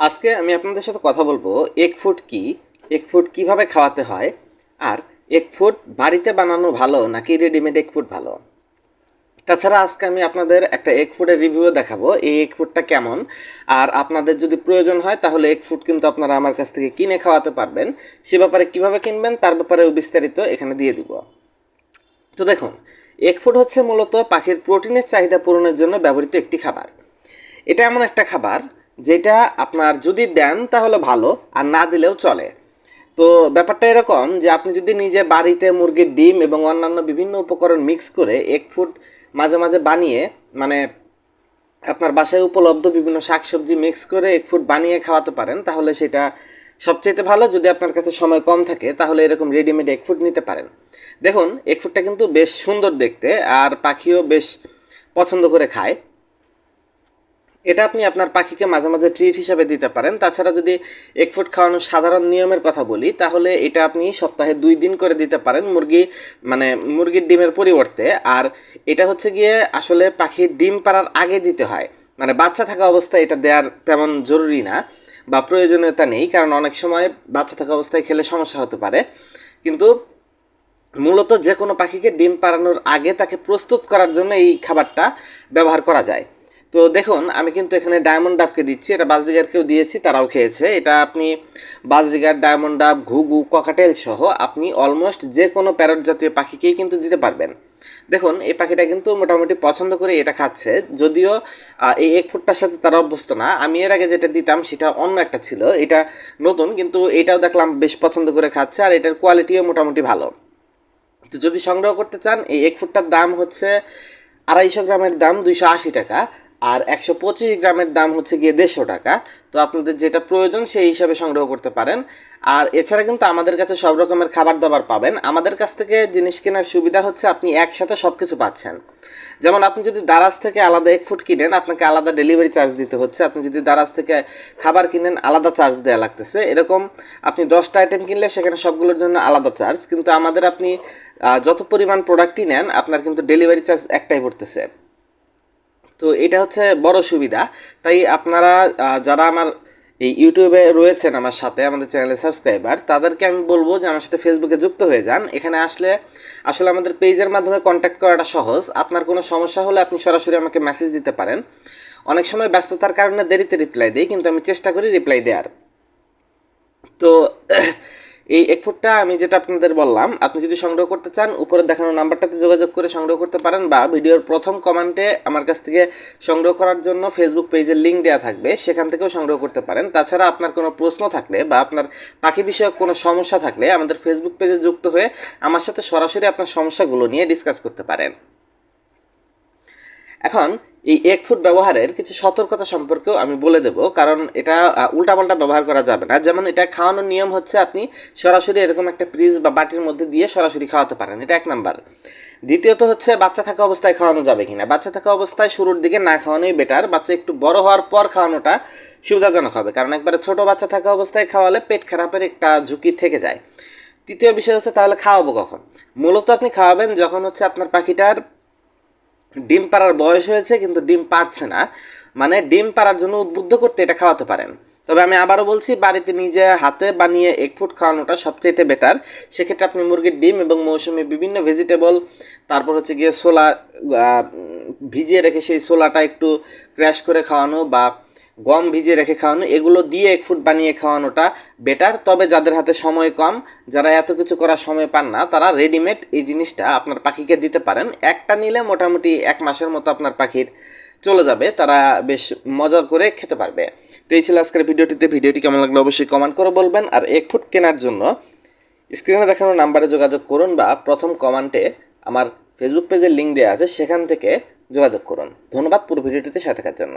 আজকে আমি আপনাদের সাথে কথা বলব এক ফুড কি? এক ফুড কীভাবে খাওয়াতে হয়? আর এক ফুড বাড়িতে বানানো ভালো নাকি রেডিমেড এক ফুড ভালো? তাছাড়া আজকে আমি আপনাদের একটা এক ফুডের রিভিউ দেখাবো, এই এক ফুডটা কেমন? আর আপনাদের যদি প্রয়োজন হয়, তাহলে এক ফুড কিন্তু আপনারা আমার কাছ থেকে কিনে খাওয়াতে পারবেন। সে ব্যাপারে কীভাবে কিনবেন, তার ব্যাপারেও বিস্তারিত এখানে দিয়ে দিব। তো দেখুন এক ফুড হচ্ছে মূলত পাখির প্রোটিনের চাহিদা পূরণের জন্য ব্যবহৃত একটি খাবার। এটা এমন একটা খাবার যেটা আপনার যদি দেন তাহলে ভালো, আর না দিলেও চলে। তো ব্যাপারটা এরকম যে আপনি যদি নিজে বাড়িতে মুরগির ডিম এবং অন্যান্য বিভিন্ন উপকরণ মিক্স করে এক ফুট মাঝে মাঝে বানিয়ে মানে আপনার বাসায় উপলব্ধ বিভিন্ন শাকসবজি মিক্স করে এক ফুট বানিয়ে খাওয়াতে পারেন, তাহলে সেটা সবচেয়ে ভালো। যদি আপনার কাছে সময় কম থাকে, তাহলে এরকম রেডিমেড এক ফুট নিতে পারেন। দেখুন, এক ফুটটা কিন্তু বেশ সুন্দর দেখতে, আর পাখিও বেশ পছন্দ করে খায়। এটা আপনি আপনার পাখিকে মাঝে মাঝে ট্রিট হিসাবে দিতে পারেন। তাছাড়া যদি এক ফুট খাওয়ানোর সাধারণ নিয়মের কথা বলি, তাহলে এটা আপনি সপ্তাহে দুই দিন করে দিতে পারেন মুরগি মানে মুরগির ডিমের পরিবর্তে। আর এটা হচ্ছে গিয়ে আসলে পাখির ডিম পাড়ার আগে দিতে হয়। মানে বাচ্চা থাকা অবস্থায় এটা দেওয়ার তেমন জরুরি না বা প্রয়োজনীয়তা নেই, কারণ অনেক সময় বাচ্চা থাকা অবস্থায় খেলে সমস্যা হতে পারে। কিন্তু মূলত যে কোনো পাখিকে ডিম পাড়ানোর আগে তাকে প্রস্তুত করার জন্য এই খাবারটা ব্যবহার করা যায়। তো দেখুন, আমি কিন্তু এখানে ডায়মন্ড ডাবকে দিচ্ছি। এটা বাজরিগারকেও দিয়েছি, তারাও খেয়েছে। এটা আপনি বাজরিগার ডায়মন্ড ডাব, ঘুঘু ককাটেল সহ আপনি অলমোস্ট যে কোনো প্যারট জাতীয় পাখিকেই কিন্তু দিতে পারবেন। দেখুন, এই পাখিটা কিন্তু মোটামুটি পছন্দ করে এটা খাচ্ছে। যদিও এই এক ফুটটার সাথে তারা অভ্যস্ত না। আমি এর আগে যেটা দিতাম, সেটা অন্য একটা ছিল। এটা নতুন, কিন্তু এটাও দেখলাম বেশ পছন্দ করে খাচ্ছে আর এটার কোয়ালিটিও মোটামুটি ভালো। তো যদি সংগ্রহ করতে চান, এই এক ফুটটার দাম হচ্ছে আড়াইশো গ্রামের দাম, দুইশো আশি টাকা। আর একশো পঁচিশ গ্রামের দাম হচ্ছে গিয়ে দেড়শো টাকা। তো আপনাদের যেটা প্রয়োজন সেই হিসাবে সংগ্রহ করতে পারেন। আর এছাড়া কিন্তু আমাদের কাছে সব রকমের খাবার দাবার পাবেন। আমাদের কাছ থেকে জিনিস কেনার সুবিধা হচ্ছে আপনি একসাথে সব কিছু পাচ্ছেন। যেমন আপনি যদি দারাজ থেকে আলাদা এক ফুট কিনেন, আপনাকে আলাদা ডেলিভারি চার্জ দিতে হচ্ছে। আপনি যদি দারাজ থেকে খাবার কিনেন, আলাদা চার্জ দেওয়া লাগতেছে। এরকম আপনি দশটা আইটেম কিনলে সেখানে সবগুলোর জন্য আলাদা চার্জ। কিন্তু আমাদের আপনি যত পরিমাণ প্রোডাক্টই নেন, আপনার কিন্তু ডেলিভারি চার্জ একটাই পড়তেছে। তো এটা হচ্ছে বড় সুবিধা। তাই আপনারা যারা আমার এই ইউটিউবে রয়েছেন আমার সাথে, আমাদের চ্যানেলের সাবস্ক্রাইবার, তাদেরকে আমি বলব যে আমার সাথে ফেসবুকে যুক্ত হয়ে যান। এখানে আসলে আসলে আমাদের পেজের মাধ্যমে কন্ট্যাক্ট করাটা সহজ। আপনার কোনো সমস্যা হলে আপনি সরাসরি আমাকে মেসেজ দিতে পারেন। অনেক সময় ব্যস্ততার কারণে দেরিতে রিপ্লাই দিই, কিন্তু আমি চেষ্টা করি রিপ্লাই দেওয়ার তো এই এক ফুটটা আমি যেটা আপনাদের বললাম, আপনি যদি সংগ্রহ করতে চান, উপরে দেখানো নাম্বারটাতে যোগাযোগ করে সংগ্রহ করতে পারেন বা ভিডিওর প্রথম কমেন্টে আমার কাছ থেকে সংগ্রহ করার জন্য ফেসবুক পেজের লিঙ্ক দেওয়া থাকবে, সেখান থেকেও সংগ্রহ করতে পারেন। তাছাড়া আপনার কোনো প্রশ্ন থাকলে বা আপনার পাখি বিষয়ক কোনো সমস্যা থাকলে আমাদের ফেসবুক পেজে যুক্ত হয়ে আমার সাথে সরাসরি আপনার সমস্যাগুলো নিয়ে ডিসকাস করতে পারেন। এখন এই এক ফুট ব্যবহারের কিছু সতর্কতা সম্পর্কেও আমি বলে দেব, কারণ এটা উল্টাপাল্টা ব্যবহার করা যাবে না। যেমন এটা খাওয়ানোর নিয়ম হচ্ছে আপনি সরাসরি এরকম একটা ফ্রিজ বা বাটির মধ্যে দিয়ে সরাসরি খাওয়াতে পারেন, এটা এক নাম্বার। দ্বিতীয়ত হচ্ছে বাচ্চা থাকা অবস্থায় খাওয়ানো যাবে কিনা? বাচ্চা থাকা অবস্থায় শুরুর দিকে না খাওয়ানোই বেটার বাচ্চা একটু বড় হওয়ার পর খাওয়ানোটা সুবিধাজনক হবে, কারণ একবারে ছোট বাচ্চা থাকা অবস্থায় খাওয়ালে পেট খারাপের একটা ঝুঁকি থেকে যায়। তৃতীয় বিষয় হচ্ছে তাহলে খাওয়াবো কখন? মূলত আপনি খাওয়াবেন যখন হচ্ছে আপনার পাখিটার ডিম পাড়ার বয়স হয়েছে, কিন্তু ডিম পারছে না। মানে ডিম পাড়ার জন্য উদ্বুদ্ধ করতে এটা খাওয়াতে পারেন। তবে আমি আবারও বলছি, বাড়িতে নিজে হাতে বানিয়ে এক ফুট খাওয়ানোটা সবচেয়ে বেটার সেক্ষেত্রে আপনি মুরগির ডিম এবং মৌসুমি বিভিন্ন ভেজিটেবল তারপর হচ্ছে গিয়ে সোলা ভিজিয়ে রেখে সেই সোলাটা একটু ক্র্যাশ করে খাওয়ানো বা গম ভিজিয়ে রেখে খাওয়ানো, এগুলো দিয়ে এক ফুট বানিয়ে খাওয়ানোটা বেটার তবে যাদের হাতে সময় কম, যারা এত কিছু করার সময় পান না, তারা রেডিমেড এই জিনিসটা আপনার পাখিকে দিতে পারেন। একটা নিলে মোটামুটি এক মাসের মতো আপনার পাখির চলে যাবে, তারা বেশ মজার করে খেতে পারবে। তো এই ছিল আজকের ভিডিওটিতে। ভিডিওটি কেমন লাগল অবশ্যই কমেন্ট করে বলবেন। আর এক ফুট কেনার জন্য স্ক্রিনে দেখানো নাম্বারে যোগাযোগ করুন বা প্রথম কমেন্টে আমার ফেসবুক পেজের লিঙ্ক দেওয়া আছে, সেখান থেকে যোগাযোগ করুন। ধন্যবাদ পুরো ভিডিওটিতে সাথে থাকার জন্য।